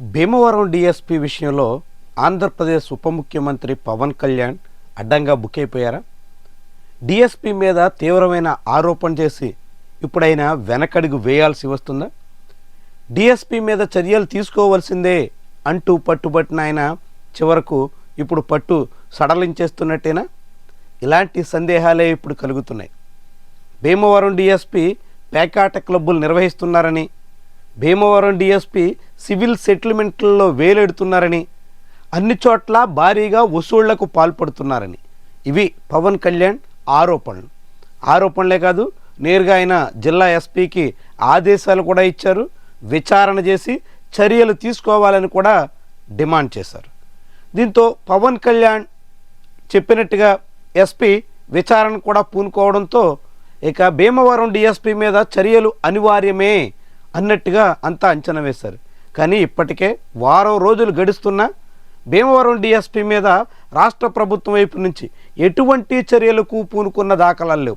Bhimavaram DSP విషయంలో ఆంధ్రప్రదేశ్ ఉప ముఖ్యమంత్రి పవన్ కళ్యాణ్ అడ్డంగా బుక్ అయిపోయారా? డిఎస్పి మీద తీవ్రమైన ఆరోపణ చేసి ఇప్పుడైనా వెనకడుగు వేయాల్సి వస్తుందా? డిఎస్పి మీద చర్యలు తీసుకోవాల్సిందే అంటూ పట్టుబట్టిన ఆయన చివరకు ఇప్పుడు పట్టు సడలించేస్తున్నట్టేనా? ఇలాంటి సందేహాలే ఇప్పుడు కలుగుతున్నాయి. భీమవరం డిఎస్పి పేకాట క్లబ్బులు నిర్వహిస్తున్నారని భీమవరం డిఎస్పీ సివిల్ సెటిల్మెంట్లలో వేలెడుతున్నారని అన్ని చోట్ల భారీగా వసూళ్ళకు పాల్పడుతున్నారని. ఇవి పవన్ కళ్యాణ్ ఆరోపణలు. ఆరోపణలే కాదు నేరుగా ఆయన జిల్లా ఎస్పీకి ఆదేశాలు కూడా ఇచ్చారు విచారణ చేసి చర్యలు తీసుకోవాలని కూడా డిమాండ్ చేశారు. దీంతో పవన్ కళ్యాణ్ చెప్పినట్టుగా ఎస్పీ విచారణ కూడా పూనుకోవడంతో ఇక భీమవరం డిఎస్పీ మీద చర్యలు అనివార్యమే అన్నట్టుగా అంతా అంచనా వేశారు. కానీ ఇప్పటికే వారం రోజులు గడుస్తున్నా భీమవరం డిఎస్పీ మీద రాష్ట్ర ప్రభుత్వం వైపు నుంచి ఎటువంటి చర్యలకు పూనుకున్న దాఖలాలు లేవు.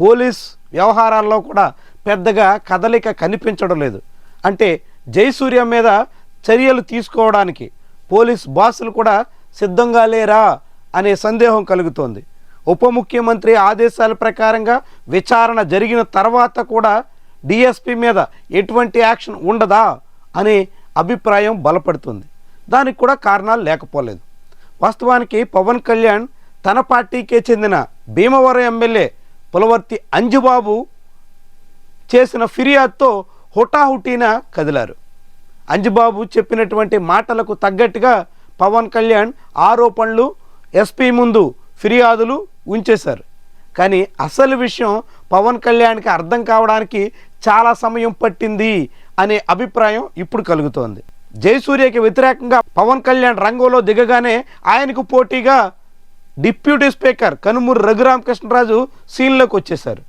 పోలీస్ వ్యవహారాల్లో కూడా పెద్దగా కదలిక కనిపించడం లేదు. అంటే జయసూర్య మీద చర్యలు తీసుకోవడానికి పోలీస్ బాసులు కూడా సిద్ధంగా లేరా అనే సందేహం కలుగుతోంది. ఉప ముఖ్యమంత్రి ఆదేశాల ప్రకారంగా విచారణ జరిగిన తర్వాత కూడా డిఎస్పి మీద ఎటువంటి యాక్షన్ ఉండదా అనే అభిప్రాయం బలపడుతుంది. దానికి కూడా కారణాలు లేకపోలేదు. వాస్తవానికి పవన్ కళ్యాణ్ తన పార్టీకే చెందిన భీమవరం ఎమ్మెల్యే పులవర్తి అంజుబాబు చేసిన ఫిర్యాదుతో హుటాహుటీన కదిలారు. అంజుబాబు చెప్పినటువంటి మాటలకు తగ్గట్టుగా పవన్ కళ్యాణ్ ఆరోపణలు ఎస్పీ ముందు ఫిర్యాదులు ఉంచేశారు. కానీ అసలు విషయం పవన్ కళ్యాణ్కి అర్థం కావడానికి చాలా సమయం పట్టింది అనే అభిప్రాయం ఇప్పుడు కలుగుతోంది. జయసూర్యకి వ్యతిరేకంగా పవన్ కళ్యాణ్ రంగంలో దిగగానే ఆయనకు పోటీగా డిప్యూటీ స్పీకర్ కనుమూరు రఘురామకృష్ణరాజు సీన్లోకి వచ్చేశారు.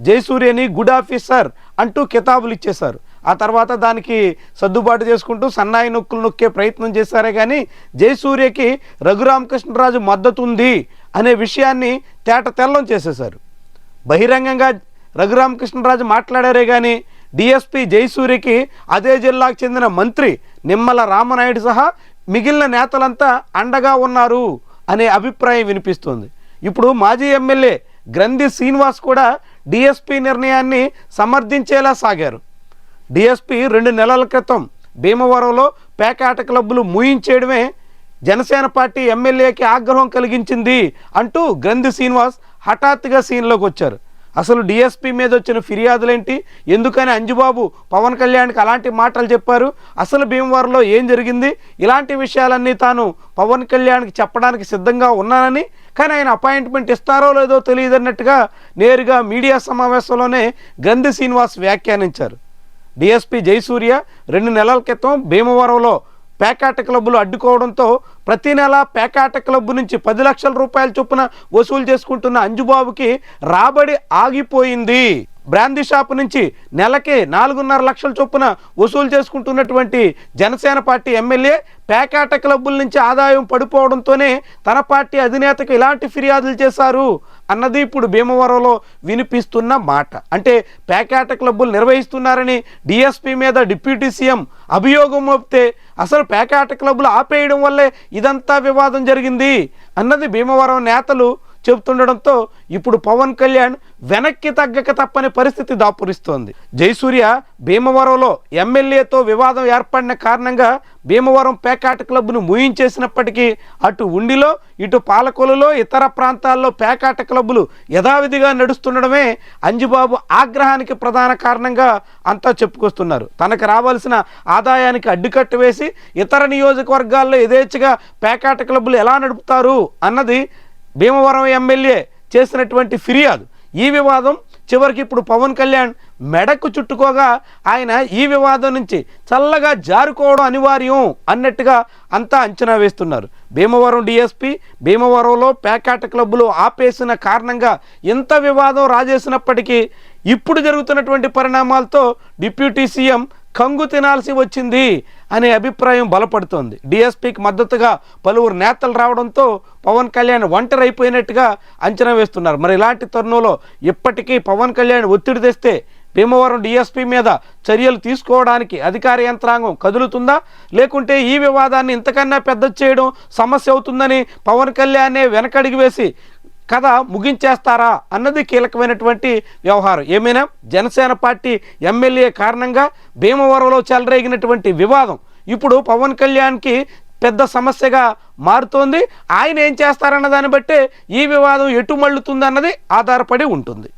జయసూర్యని గుడ్ ఆఫీసర్ అంటూ కితాబులు ఇచ్చేశారు. ఆ తర్వాత దానికి సర్దుబాటు చేసుకుంటూ సన్నాయి నొక్కులు నొక్కే ప్రయత్నం చేశారే కానీ జయసూర్యకి రఘురామకృష్ణరాజు మద్దతు ఉంది అనే విషయాన్ని తేట తెల్లం చేసేశారు. బహిరంగంగా రఘురామకృష్ణరాజు మాట్లాడారే కానీ డిఎస్పి జయసూరికి అదే జిల్లాకు చెందిన మంత్రి నిమ్మల రామనాయుడు సహా మిగిలిన నేతలంతా అండగా ఉన్నారు అనే అభిప్రాయం వినిపిస్తుంది. ఇప్పుడు మాజీ ఎమ్మెల్యే గ్రంథి శ్రీనివాస్ కూడా డిఎస్పి నిర్ణయాన్ని సమర్థించేలా సాగారు. డిఎస్పి రెండు నెలల క్రితం భీమవరంలో పేకాట క్లబ్బులు మూయించేయడమే జనసేన పార్టీ ఎమ్మెల్యేకి ఆగ్రహం కలిగించింది అంటూ గ్రంథి శ్రీనివాస్ హఠాత్తుగా సీన్లోకి వచ్చారు. అసలు డిఎస్పీ మీద వచ్చిన ఫిర్యాదులేంటి? ఎందుకని అంజుబాబు పవన్ కళ్యాణ్కి అలాంటి మాటలు చెప్పారు? అసలు భీమవరంలో ఏం జరిగింది? ఇలాంటి విషయాలన్నీ తాను పవన్ కళ్యాణ్కి చెప్పడానికి సిద్ధంగా ఉన్నానని కానీ ఆయన అపాయింట్మెంట్ ఇస్తారో లేదో తెలియదన్నట్టుగా నేరుగా మీడియా సమావేశంలోనే గంధి శ్రీనివాస్ వ్యాఖ్యానించారు. డిఎస్పీ జయసూర్య రెండు నెలల క్రితం భీమవరంలో పేకాట క్లబ్బులు అడ్డుకోవడంతో ప్రతి నెల పేకాట క్లబ్బు నుంచి పది లక్షల రూపాయల చొప్పున వసూలు చేసుకుంటున్న అంజుబాబుకి రాబడి ఆగిపోయింది. బ్రాందీ షాప్ నుంచి నెలకి నాలుగున్నర లక్షల చొప్పున వసూలు చేసుకుంటున్నటువంటి జనసేన పార్టీ ఎమ్మెల్యే పేకాట క్లబ్బుల నుంచి ఆదాయం పడిపోవడంతోనే తన పార్టీ అధినేతకు ఇలాంటి ఫిర్యాదులు చేశారు అన్నది ఇప్పుడు భీమవరంలో వినిపిస్తున్న మాట. అంటే పేకాట క్లబ్బులు నిర్వహిస్తున్నారని డిఎస్పీ మీద డిప్యూటీ సీఎం అభియోగం మోపితే అసలు పేకాట క్లబ్బులు ఆపేయడం వల్లే ఇదంతా వివాదం జరిగింది అన్నది భీమవరం నేతలు చెబుతుండడంతో ఇప్పుడు పవన్ కళ్యాణ్ వెనక్కి తగ్గక తప్పని పరిస్థితి దాపురిస్తోంది. జయసూర్య భీమవరంలో ఎమ్మెల్యేతో వివాదం ఏర్పడిన కారణంగా భీమవరం పేకాట క్లబ్ను ముయించేసినప్పటికీ అటు ఉండిలో ఇటు పాలకొలలో ఇతర ప్రాంతాల్లో పేకాట క్లబ్బులు యథావిధిగా నడుస్తుండడమే అంజుబాబు ఆగ్రహానికి ప్రధాన కారణంగా అంతా చెప్పుకొస్తున్నారు. తనకు రావాల్సిన ఆదాయానికి అడ్డుకట్టు వేసి ఇతర నియోజకవర్గాల్లో యథేచ్ఛగా పేకాట క్లబ్బులు ఎలా నడుపుతారు అన్నది భీమవరం ఎమ్మెల్యే చేసినటువంటి ఫిర్యాదు ఈ వివాదం చివరికి ఇప్పుడు పవన్ కళ్యాణ్ మెడకు చుట్టుకోగా ఆయన ఈ వివాదం నుంచి చల్లగా జారుకోవడం అనివార్యం అన్నట్టుగా అంతా అంచనా వేస్తున్నారు. భీమవరం డిఎస్పి భీమవరంలో పేకాట క్లబ్బులు ఆపేసిన కారణంగా ఇంత వివాదం రాజేసినప్పటికీ ఇప్పుడు జరుగుతున్నటువంటి పరిణామాలతో డిప్యూటీ సీఎం కంగు తినాల్సి వచ్చింది అనే అభిప్రాయం బలపడుతోంది. డిఎస్పీకి మద్దతుగా పలువురు నేతలు రావడంతో పవన్ కళ్యాణ్ ఒంటరి అయిపోయినట్టుగా అంచనా వేస్తున్నారు. మరి ఇలాంటి తరుణంలో ఇప్పటికీ పవన్ కళ్యాణ్ ఒత్తిడి తెస్తే భీమవరం డిఎస్పీ మీద చర్యలు తీసుకోవడానికి అధికార యంత్రాంగం కదులుతుందా? లేకుంటే ఈ వివాదాన్ని ఇంతకన్నా పెద్ద చేయడం సమస్య అవుతుందని పవన్ కళ్యాణ్నే వెనకడిగి వేసి కథ ముగించేస్తారా అన్నది కీలకమైనటువంటి వ్యవహారం. ఏమైనా? జనసేన పార్టీ ఎమ్మెల్యే కారణంగా భీమవరంలో చెలరేగినటువంటి వివాదం ఇప్పుడు పవన్ కళ్యాణ్కి పెద్ద సమస్యగా మారుతోంది. ఆయన ఏం చేస్తారన్న దాన్ని బట్టే ఈ వివాదం ఎటు మళ్ళుతుంది అన్నది ఆధారపడి ఉంటుంది.